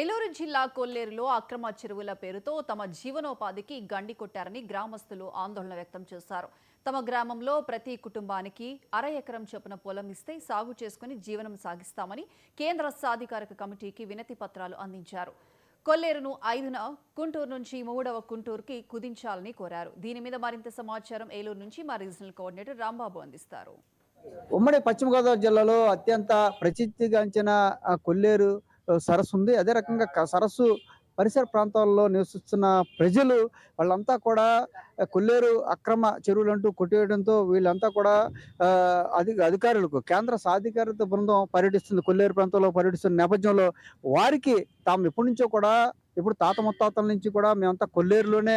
ఏలూరు జిల్లా కొల్లేరులో అక్రమ చెరువుల పేరుతో తమ జీవనోపాధికి గండి కొట్టారని గ్రామస్తులు ఆందోళన వ్యక్తం చేశారు. తమ గ్రామంలో ప్రతి కుటుంబానికి అర ఎకరం చొప్పున పొలం ఇస్తే సాగు చేసుకుని జీవనం సాగిస్తామని కేంద్ర సాధికారక కమిటీకి వినతి పత్రాలు అందించారు. కొల్లేరును ఐదున గుంటూరు నుంచి మూడవ గుంటూరుకి కుదించాలని కోరారు. దీని మీద మరింత సమాచారం ఏలూరు నుంచి మా రీజనల్ కోఆర్డినేటర్ రాంబాబు అందిస్తారు. ఉమ్మడి పశ్చిమ గోదావరి జిల్లాలో అత్యంత ప్రసిద్ధిగాంచిన కొల్లేరు సరస్సు ఉంది అదే రకంగా సరస్సు పరిసర ప్రాంతాల్లో నివసిస్తున్న ప్రజలు వాళ్ళంతా కూడా కొల్లేరు అక్రమ చెరువులు అంటూ కొట్టేయడంతో వీళ్ళంతా కూడా అధిక అధి అధికారులకు కేంద్ర సాధికారత బృందం పర్యటిస్తుంది. కొల్లేరు ప్రాంతంలో పర్యటిస్తున్న నేపథ్యంలో వారికి తాము ఎప్పటి నుంచో కూడా ఇప్పుడు తాత ముత్తాతల నుంచి కూడా మేమంతా కొల్లేరులోనే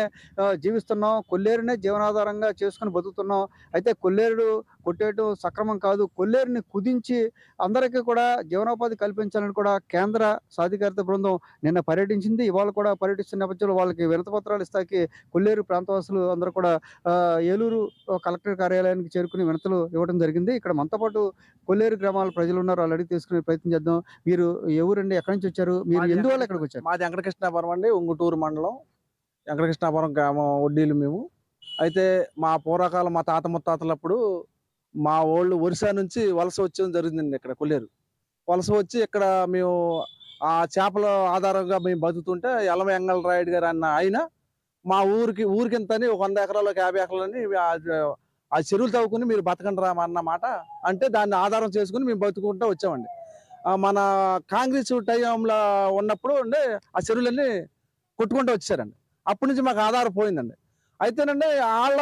జీవిస్తున్నాం. కొల్లేరునే జీవనాధారంగా చేసుకుని బతుకుతున్నాం. అయితే కొల్లేరు కొట్టేయడం సక్రమం కాదు. కొల్లేరుని కుదించి అందరికీ కూడా జీవనోపాధి కల్పించాలని కూడా కేంద్ర సాధికారత బృందం నిన్న పర్యటించింది. ఇవాళ కూడా పర్యటిస్తున్న నేపథ్యంలో వాళ్ళకి వినతి పత్రాలు ఇస్తాకి కొల్లేరు ప్రాంతవాసులు అందరూ కూడా ఏలూరు కలెక్టర్ కార్యాలయానికి చేరుకుని వినతులు ఇవ్వడం జరిగింది. ఇక్కడ మనతో పాటు కొల్లేరు గ్రామాల ప్రజలు ఉన్నారు. వాళ్ళు అడిగి తీసుకునే ప్రయత్నం చేద్దాం. మీరు ఎవరండి ఎక్కడి నుంచి వచ్చారు? మీరు ఎందువల్ల ఇక్కడికి వచ్చారు? మాది వెంకటకృష్ణాపురం అండి. ఉంగుటూరు మండలం. వెంకటకృష్ణాపురం గ్రామం వడ్డీలు మేము. అయితే మా పూర్వకాలం మా తాత ముత్తాతలప్పుడు మా వాళ్ళు ఒరిస్సా నుంచి వలస వచ్చేయడం జరిగిందండి ఇక్కడ కొల్లేరు. వలస వచ్చి ఇక్కడ మేము ఆ చేపల ఆధారంగా మేము బతుకుతుంటే ఎలమ ఎంగల్ రాయుడు గారు అన్న ఆయన మా ఊరికి ఊరికింతని ఒక వంద ఎకరాలకు యాభై ఎకరాలని ఆ- చెరువులు తవ్వుకుని మీరు బతకండి రామన్నమాట అంటే దాన్ని ఆధారం చేసుకుని మేము బతుకుంటూ వచ్చామండి. మన కాంగ్రెస్ టైంలో ఉన్నప్పుడు ఉండే ఆ చెరువులన్నీ కొట్టుకుంటూ వచ్చారండి. అప్పటి నుంచి మాకు ఆధారం పోయిందండి. అయితేనండి వాళ్ళ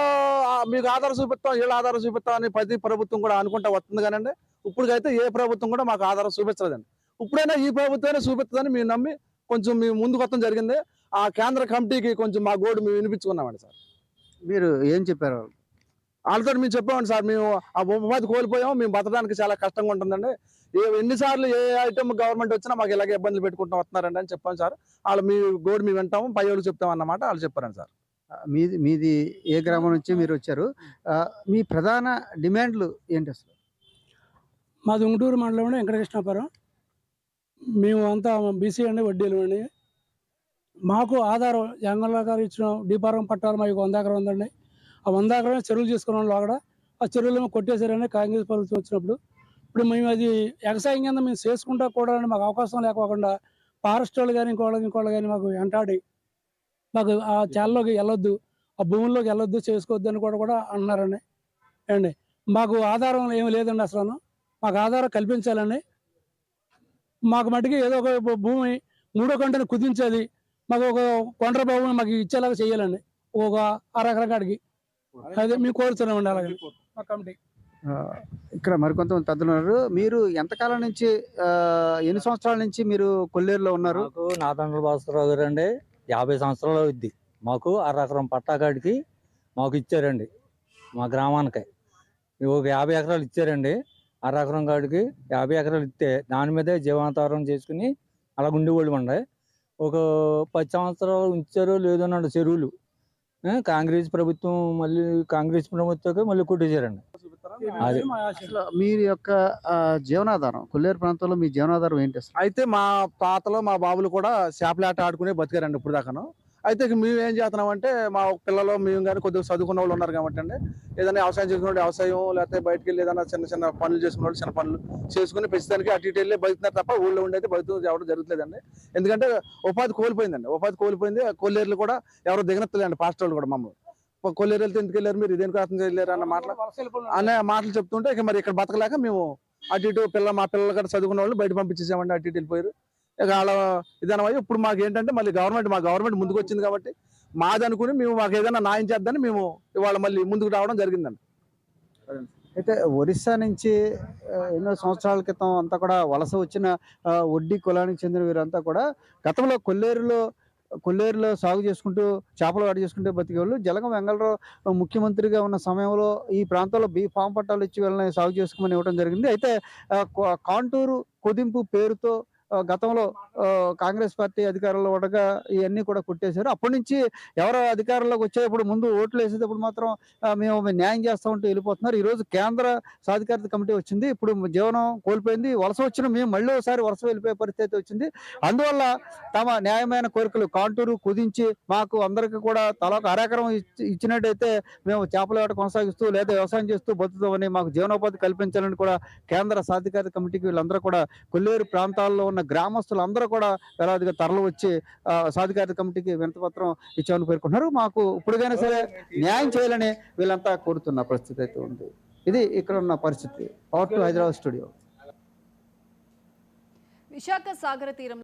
మీకు ఆధారం చూపిస్తాం వీళ్ళ ఆధారం చూపిస్తాం అని ప్రతి ప్రభుత్వం కూడా అనుకుంటా వస్తుంది కానండి. ఇప్పటికైతే ఏ ప్రభుత్వం కూడా మాకు ఆధారం చూపించలేదండి. ఇప్పుడైనా ఈ ప్రభుత్వమే చూపిస్తుందని మేము నమ్మి కొంచెం మేము ముందుకు వస్తాం జరిగింది. ఆ కేంద్ర కమిటీకి కొంచెం మా గోడు మేము వినిపించుకున్నామండి సార్. మీరు ఏం చెప్పారు? వాళ్ళతో మేము చెప్పామండి సార్. మేము ఆ ఉపాధి కోల్పోయాం మేము బతకడానికి చాలా కష్టంగా ఉంటుందండి. ఏ ఎన్నిసార్లు ఏ ఐటమ్ గవర్నమెంట్ వచ్చినా మాకు ఇలాగే ఇబ్బందులు పెట్టుకుంటూ వస్తున్నారండి అని చెప్పాను సార్. వాళ్ళు మీ గోడు మేము వింటాము. పై వాళ్ళకి చెప్తాం అన్నమాట వాళ్ళు చెప్పారండి సార్. మీది మీది ఏ గ్రామం నుంచి మీరు వచ్చారు మీ ప్రధాన డిమాండ్లు ఏంటి అసలు? మాది ఉంగుటూరు మండలం వెంకటకృష్ణాపురం. మేము అంతా బీసీ అండి వడ్డీలు అండి. మాకు ఆధారం జంగంలో గారు ఇచ్చిన డీపారం పట్టాలు మాకు వంద ఎకరం ఉందండి. ఆ వంద ఎకరం చెరువులు చేసుకున్నాం అక్కడ ఆ చెరువులు కొట్టేశారని కాంగ్రెస్ ప్రభుత్వం వచ్చినప్పుడు. ఇప్పుడు మేము అది వ్యవసాయం కింద మేము చేసుకుంటా కూడా మాకు అవకాశం లేకోకుండా ఫారెస్ట్ వాళ్ళు కానీ ఇంకోళ్ళకి ఇంకోళ్ళు కానీ మాకు వెంటాడి మాకు ఆ చాలలోకి వెళ్ళొద్దు ఆ భూముల్లోకి వెళ్ళొద్దు చేసుకోవద్దు అని కూడా కూడా అన్నారండి అండి మాకు ఆధారం ఏమి లేదండి అసలు. మాకు ఆధారం కల్పించాలని మాకు మటుకి ఏదో ఒక భూమి మూడో గంటను కుదించేది. మాకు ఒక కొండ్ర భూమిని మాకు ఇచ్చేలాగా చేయాలండి. ఒక అర ఎకరం కాడికి. అదే మేము కోరుతున్నామండి అలాగే. మా కమిటీ. ఆ, ఇక్కడ మరికొంతమంది పెద్దలు ఉన్నారు మీరు ఎంతకాలం నుంచి ఎన్ని సంవత్సరాల నుంచి మీరు కొల్లేరులో ఉన్నారు? మాకు నాదండ్ల భాస్కరరావు గారు అండి యాభై సంవత్సరాలు అవుద్ది. మాకు అర ఎకరం పట్టాకాడికి మాకు ఇచ్చారండి. మా గ్రామానికి. ఒక యాభై ఎకరాలు ఇచ్చారండి. అర ఎకరం కాడికి యాభై ఎకరాలు ఇస్తే దాని మీదే జీవనాధారం చేసుకుని అలా ఉండేవాళ్ళు ఉండే ఒక పది సంవత్సరాలు ఉంచారో లేదో అన్నాడు చెరువులు. కాంగ్రెస్ ప్రభుత్వం మళ్ళీ కాంగ్రెస్ ప్రభుత్వంకి మళ్ళీ కొట్టేశారండి. అది. మా ఆశ. అసలు మీ యొక్క ఆ, జీవనాధారం కొల్లేరు ప్రాంతంలో మీ జీవనాధారం ఏంటి అసలు? అయితే మా తాతలు మా బాబులు కూడా చేపలాట ఆడుకునే బతికారండి ఇప్పుడు దాకాను అయితే ఇక మేము ఏం చేస్తున్నాం అంటే మా పిల్లలు మేము కానీ కొద్దిగా చదువుకున్న వాళ్ళు ఉన్నారు కాబట్టి అండి. ఏదైనా వ్యవసాయం చేసుకునే వాళ్ళు వ్యవసాయం లేకపోతే బయటికి వెళ్ళి ఏదైనా చిన్న చిన్న పనులు చేసుకునే వాళ్ళు చిన్న పనులు చేసుకుని ప్రస్తుతానికి అటు ఇటు వెళ్ళి బతుకుతున్నారు తప్ప ఊళ్ళో ఉండేది బతుకు ఎవరు జరుగుతుందండి ఎందుకంటే ఉపాధి కోల్పోయిందండి. ఉపాధి కోల్పోయింది. కొల్లేరులు కూడా ఎవరు దిగనెత్తలేండి పాస్టర్ వాళ్ళు కూడా మమ్మల్ని. కొల్లేరు వెళ్తే ఎందుకు వెళ్ళారు మీరు? దేనికి అర్థం చేయలేరు అన్న మాటలు? అనే మాటలు చెప్తుంటే ఇక మరి ఇక్కడ బతకలేక మేము అటు ఇటు పిల్ల మా పిల్లలు కూడా చదువుకున్న వాళ్ళు బయట పంపించేసామండి అటు ఇటు వెళ్ళిపోయారు. ఇక వాళ్ళ అయ్యి ఇప్పుడు మాకు ఏంటంటే మళ్ళీ గవర్నమెంట్ మా గవర్నమెంట్ ముందుకు వచ్చింది కాబట్టి మాది అనుకుని మేము మాకు ఏదైనా న్యాయం చేద్దని మేము ఇవాళ మళ్ళీ ముందుకు రావడం జరిగిందండి. అయితే ఒరిస్సా నుంచి ఎన్నో సంవత్సరాల క్రితం అంతా కూడా వలస వచ్చిన వడ్డీ కులానికి చెందిన వీరంతా కూడా గతంలో కొల్లేరులో కొల్లేరులో సాగు చేసుకుంటూ చేపలు వాడి చేసుకుంటూ బతికేవాళ్ళు. జలగం వెంగళరావు ముఖ్యమంత్రిగా ఉన్న సమయంలో ఈ ప్రాంతంలో బీ ఫామ్ పట్టాలు ఇచ్చి వెళ్ళని సాగు చేసుకోమని ఇవ్వడం జరిగింది. అయితే కాంటూరు కుదింపు పేరుతో గతంలో కాంగ్రెస్ పార్టీ అధికారంలో ఉండగా ఇవన్నీ కూడా కొట్టేశారు. అప్పటి నుంచి ఎవరు అధికారంలోకి వచ్చేటప్పుడు ముందు ఓట్లు వేసేటప్పుడు మాత్రం మేము న్యాయం న్యాయం చేస్తామంటూ వెళ్ళిపోతున్నారు. ఈరోజు కేంద్ర సాధికారత కమిటీ వచ్చింది. ఇప్పుడు జీవనం కోల్పోయింది. వలస వచ్చిన మేము మళ్ళీ ఒకసారి వలస వెళ్ళిపోయే పరిస్థితి వచ్చింది. అందువల్ల తమ న్యాయమైన కోరికలు కాంటూరు కుదించి మాకు అందరికీ కూడా తలకు అరెకరం ఇచ్చి- ఇచ్చినట్టయితే మేము చేపల వేట కొనసాగిస్తూ లేదా వ్యవసాయం చేస్తూ బతుకుతామని మాకు జీవనోపాధి కల్పించాలని కూడా కేంద్ర సాధికారత కమిటీకి వీళ్ళందరూ కూడా కొల్లేరు ప్రాంతాల్లో ఉన్న గ్రామస్తులు అందరూ కూడా వేలాదిగా తరలి వచ్చి సాధికారిత కమిటీకి వినతపత్రం ఇచ్చామని పేర్కొంటున్నారు. మాకు ఇప్పుడుగైనా సరే న్యాయం చేయాలని వీళ్ళంతా కోరుతున్న పరిస్థితి అయితే ఉంది. ఇది ఇక్కడ ఉన్న పరిస్థితి. Power to Hyderabad studio Visakha సాగర తీరం